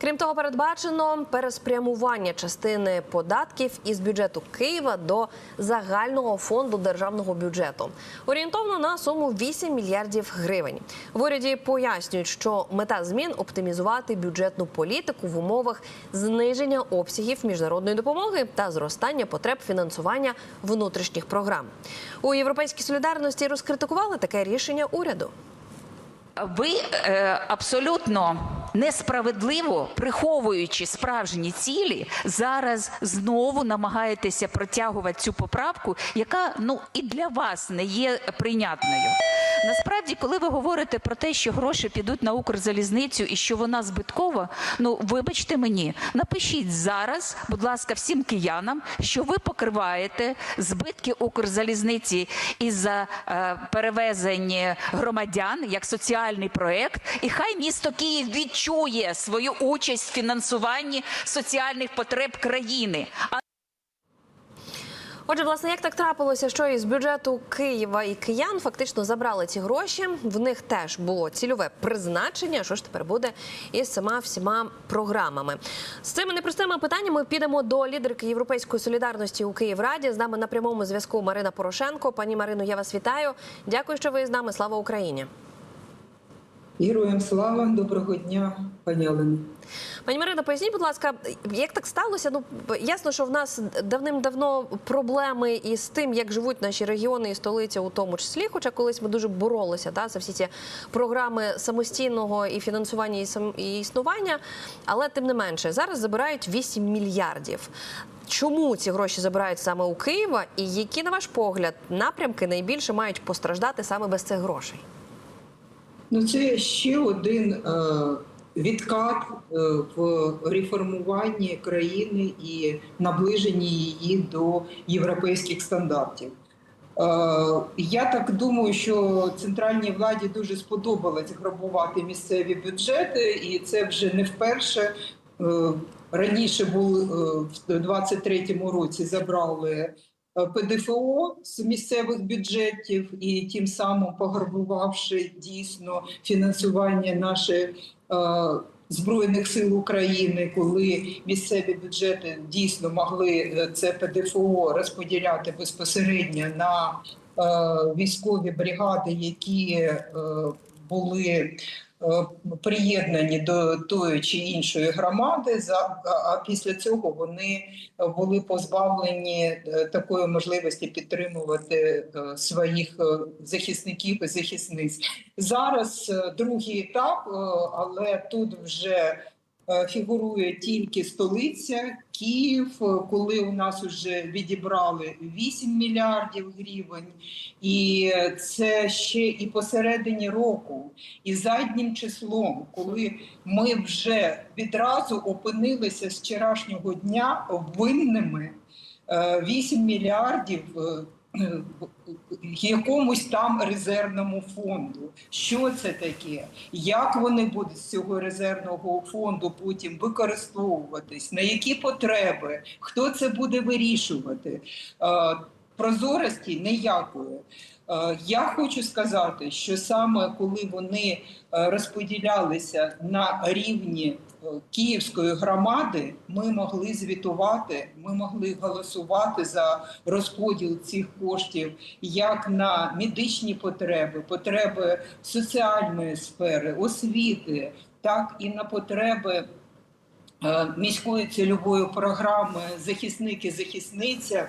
Крім того, передбачено переспрямування частини податків із бюджету Києва до загального фонду державного бюджету. Орієнтовно на суму 8 мільярдів гривень. В уряді пояснюють, що мета змін оптимізувати бюджетну політику в умовах зниження обсягів міжнародної допомоги та зростання потреб фінансування внутрішніх програм. У європейській солідарності розкритикували таке рішення уряду. Ви е, абсолютно несправедливо приховуючи справжні цілі, зараз знову намагаєтеся протягувати цю поправку, яка ну і для вас не є прийнятною. Насправді, коли ви говорите про те, що гроші підуть на Укрзалізницю і що вона збиткова, ну вибачте мені, напишіть зараз, будь ласка, всім киянам, що ви покриваєте збитки Укрзалізниці із-за е, перевезень громадян як соціальний проект, і хай місто Київ відчує свою участь в фінансуванні соціальних потреб країни. Отже, власне, як так трапилося, що із бюджету Києва і киян фактично забрали ці гроші. В них теж було цільове призначення. Що ж тепер буде із цими всіма програмами? З цими непростими питаннями підемо до лідерки Європейської солідарності у Київраді. З нами на прямому зв'язку Марина Порошенко. Пані Марино, я вас вітаю. Дякую, що ви з нами. Слава Україні. Героям слава, доброго дня, пані Олено. Пані Марино, поясніть, будь ласка, як так сталося? Ну ясно, що в нас давним-давно проблеми із тим, як живуть наші регіони і столиця, у тому числі. Хоча колись ми дуже боролися та, за всі ці програми самостійного і фінансування і існування. Але тим не менше, зараз забирають 8 мільярдів. Чому ці гроші забирають саме у Києва? І які, на ваш погляд, напрямки найбільше мають постраждати саме без цих грошей? Ну, це ще один е, відкат е, в реформуванні країни і наближенні її до європейських стандартів. Е, я так думаю, що центральній владі дуже сподобалось грабувати місцеві бюджети, і це вже не вперше. Раніше були в 23-му році забрали ПДФО з місцевих бюджетів і тим самим пограбувавши дійсно фінансування наших е, збройних сил України, коли місцеві бюджети дійсно могли е, це ПДФО розподіляти безпосередньо на е, військові бригади, які е, були е, приєднані до тої чи іншої громади, а- після цього вони були позбавлені е, такої можливості підтримувати е, своїх е, захисників і захисниць. Зараз е, другий етап, е, але тут вже е, фігурує тільки столиця Київ, е, коли у нас вже відібрали 8 мільярдів гривень, і це ще і посередині року, і заднім числом, коли ми вже відразу опинилися з вчорашнього дня винними е, 8 мільярдів. Якомусь там резервному фонду. Що це таке? Як вони будуть з цього резервного фонду потім використовуватись? На які потреби? Хто це буде вирішувати? Е, Прозорості ніякої. Е, Я хочу сказати, що саме коли вони е, розподілялися на рівні Київської громади, ми могли звітувати, ми могли голосувати за розподіл цих коштів як на медичні потреби, потреби соціальної сфери, освіти, так і на потреби е, міської цільової програми захисник і захисниця.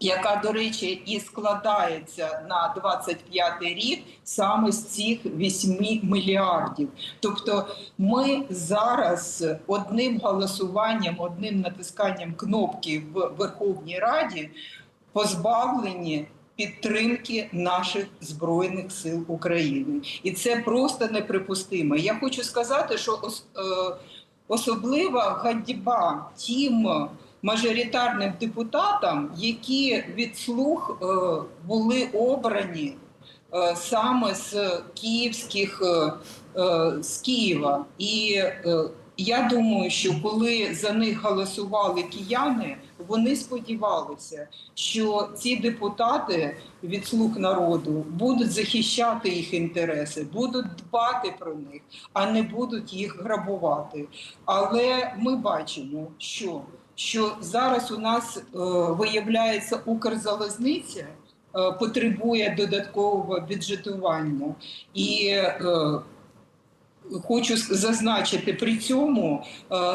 Яка, до речі, і складається на 25 рік саме з цих 8 мільярдів. Тобто, ми зараз одним голосуванням, одним натисканням кнопки в Верховній Раді позбавлені підтримки наших збройних сил України, і це просто неприпустимо. Я хочу сказати, що е, особлива гадіба тим мажоритарним депутатам, які від слуг е, були обрані е, саме з київських е, з Києва і я думаю, що коли за них голосували кияни, вони сподівалися, що ці депутати від слуг народу будуть захищати їх інтереси, будуть дбати про них, а не будуть їх грабувати. Але ми бачимо, що, що зараз у нас е, виявляється Укрзалізниця е, потребує додаткового бюджетування і. Е, Хочу зазначити при цьому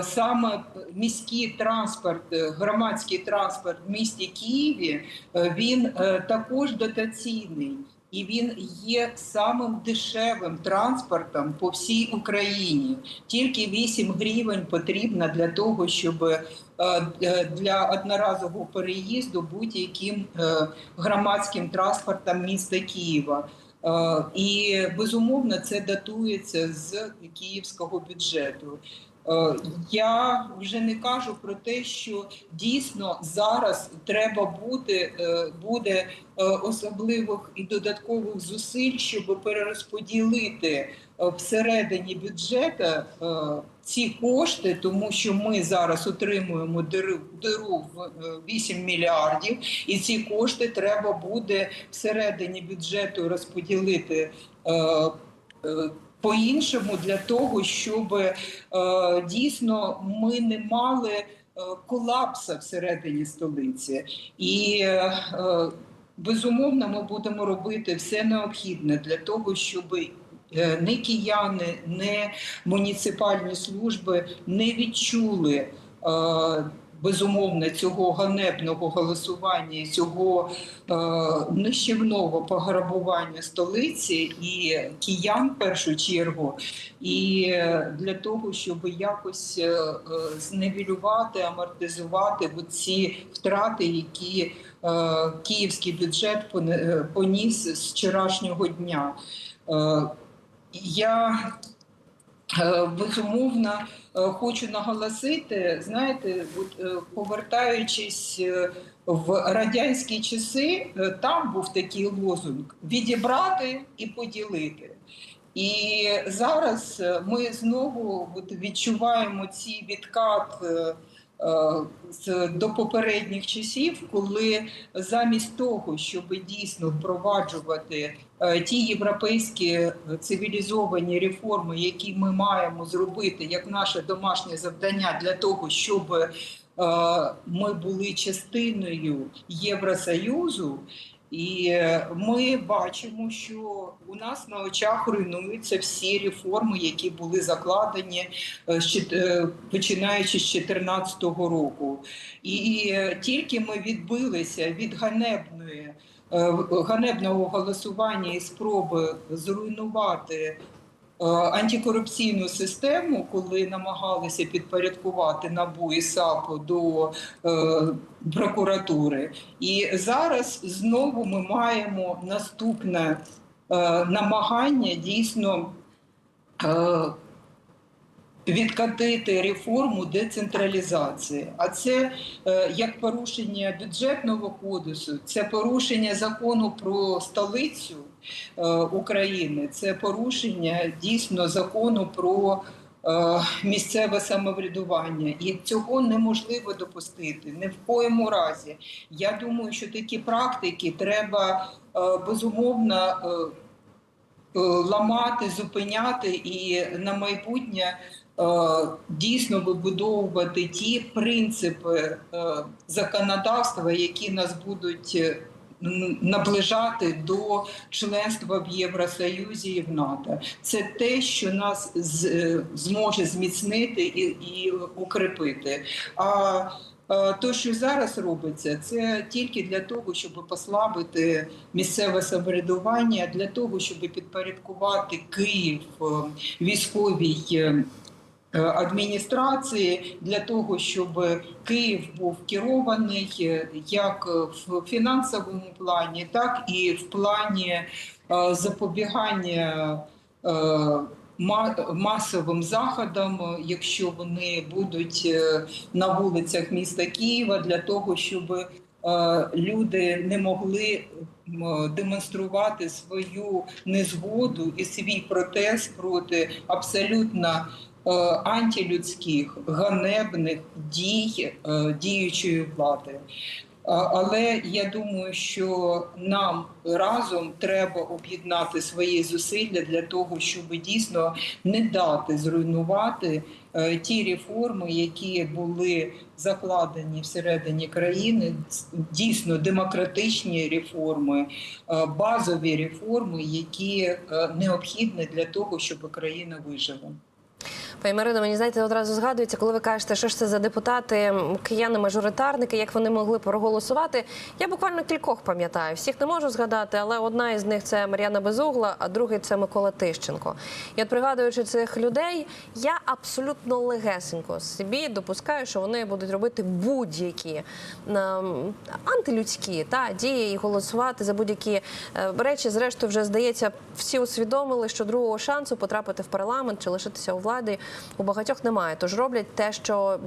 саме міський транспорт, громадський транспорт в місті Києві він також дотаційний і він є самим дешевим транспортом по всій Україні. Тільки 8 гривень потрібно для того, щоб е, е, для одноразового переїзду будь-яким е, громадським транспортом міста Києва. І безумовно це датується з київського бюджету. Е, Я вже не кажу про те, що дійсно зараз треба бути е, буде е, особливих і додаткових зусиль, щоб перерозподілити всередині бюджету ці кошти, тому що ми зараз отримуємо диру, в е, 8 мільярдів, і ці кошти треба буде всередині бюджету розподілити. По-іншому для того, щоб е, дійсно ми не мали е, колапса всередині столиці, і е, безумовно ми будемо робити все необхідне для того, щоб не кияни, не муніципальні служби не відчули. Безумовно, цього ганебного голосування, цього е, нищівного пограбування столиці і киян в першу чергу, і е, для того, щоб якось е, е, зневілювати, амортизувати ці втрати, які е, київський бюджет е, поніс з вчорашнього дня. Е, я безумовно хочу наголосити, знаєте, е, повертаючись е, в радянські часи, е, там був такий лозунг відібрати і поділити. І зараз е, ми знову відчуваємо ці відкат е, е, до попередніх часів, коли замість того, щоб дійсно впроваджувати е, ті європейські е, цивілізовані реформи, які ми маємо зробити як наше домашнє завдання для того, щоб е, ми були частиною Євросоюзу. І е, ми бачимо, що у нас на очах руйнуються всі реформи, які були закладені е, е, починаючи з 2014 року. І тільки ми відбилися від ганебної ганебного голосування і спроби зруйнувати антикорупційну систему, коли намагалися підпорядкувати НАБУ і САП до е, прокуратури. І зараз знову ми маємо наступне е, намагання дійсно. Відкатити реформу децентралізації, а це е, як порушення бюджетного кодексу, це порушення закону про столицю е, України, це порушення дійсно закону про е, місцеве самоврядування, і цього неможливо допустити ні в коєму разі. Я думаю, що такі практики треба безумовно. Ламати, зупиняти і на майбутнє дійсно вибудовувати ті принципи е, законодавства, які нас будуть е, наближати до членства в Євросоюзі і в НАТО. Це те, що нас е, зможе зміцнити і, і укріпити. А е, то, що зараз робиться, це тільки для того, щоб послабити місцеве самоврядування, для того, щоб підпорядкувати Київ е, військовій. Е, Адміністрації для того, щоб Київ був керований е, як в фінансовому плані, так і в плані е, запобігання масовим заходам, якщо вони будуть на вулицях міста Києва, для того, щоб люди не могли демонструвати свою незгоду і свій протест проти абсолютно антилюдських ганебних дій е, діючої влади. Але я думаю, що нам разом треба об'єднати свої зусилля для того, щоб дійсно не дати зруйнувати е, ті реформи, які були закладені всередині країни, дійсно демократичні реформи, е, базові реформи, які е, необхідні для того, щоб країна вижила. Пані Марино, мені знаєте, одразу згадується, коли ви кажете, що ж це за депутати, кияни-мажоритарники, як вони могли проголосувати. Я буквально кількох пам'ятаю. Всіх не можу згадати, але одна із них це Мар'яна Безугла, а другий це Микола Тищенко. І от пригадуючи цих людей, я абсолютно легесенько собі допускаю, що вони будуть робити будь-які антилюдські та дії і голосувати за будь-які е, речі. Зрештою, вже здається, всі усвідомили, що другого шансу потрапити в парламент чи лишитися у владі у багатьох немає. Тож роблять те, що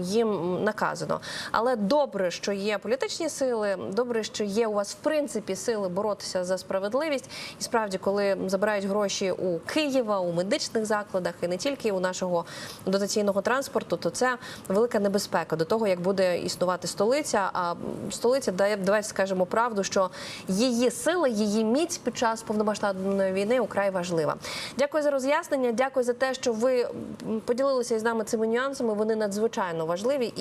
їм наказано. Але добре, що є політичні сили, добре, що є у вас в принципі сили боротися за справедливість. І справді, коли забирають гроші у Києва, у медичних закладах і не тільки у нашого дотаційного транспорту, то це велика небезпека до того, як буде існувати столиця. А столиця дає давайте скажемо правду, що її сила, її міць під час повномасштабної війни украй важлива. Дякую за роз'яснення. Дякую за те, що ви поділилися із нами цими нюансами. Вони надзвичайно важливі.